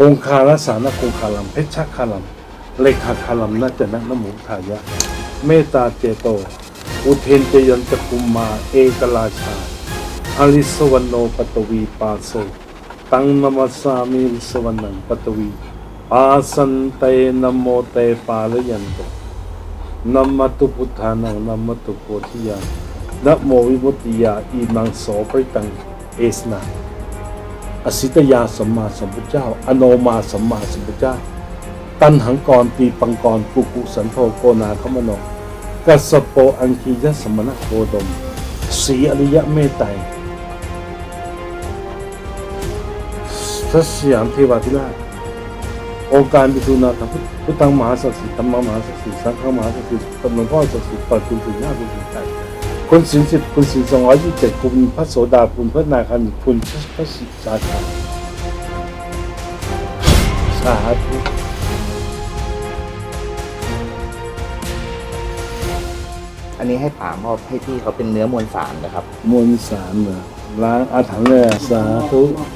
คงคาลสานคงคาลัมเพชรคาลัมเลขาคาลัมนาจะนักนโมุทายะ เมตตาเจโต อุเทนเจยันตคุมมาเอกราชาอลิสวรรณโนปตวีปาโซตังนมัสสามิลสวรรณังปตวีปาสันเตนโมเตปาลยันโตนัมมตุพุทธานังนัมมตุโพธิยานะโมวิมุตติยาอีมังโสปริตังเอสนา อสิตยาสัมมาสัมพุทธเจ้า อโนมาสัมมาสัมพุทธเจ้า ตันหังกรตีปังกรกุกุสันโธโกนาคมโนกัสโปอังคียสมณโคดมสีอริยะเมตไตรสัสยามเทวาธิราชองค์การพิทูนาถพุทธพุทธังมหาศักดิ์สิทธิ์ธรรมมหาศักดิ์สิทธิ์สังฆมหาศักดิ์สิทธิ์ตำหลวงพ่อศักดิ์สิทธิ์ปิดคุณถึงหน้าคุณถึงใจ คุณสินสิบคุณสินสองร้อยยี่สิบเจ็ดคุณพระโสดาคุณพระนาคันคุณพระพระสิสาชาสาธุอันนี้ให้ป่ามอบให้พี่เขาเป็นเนื้อมวลสารนะครับ มวลสารเหรอล้างอาถรรพ์เลยอะสาธุเอ่อ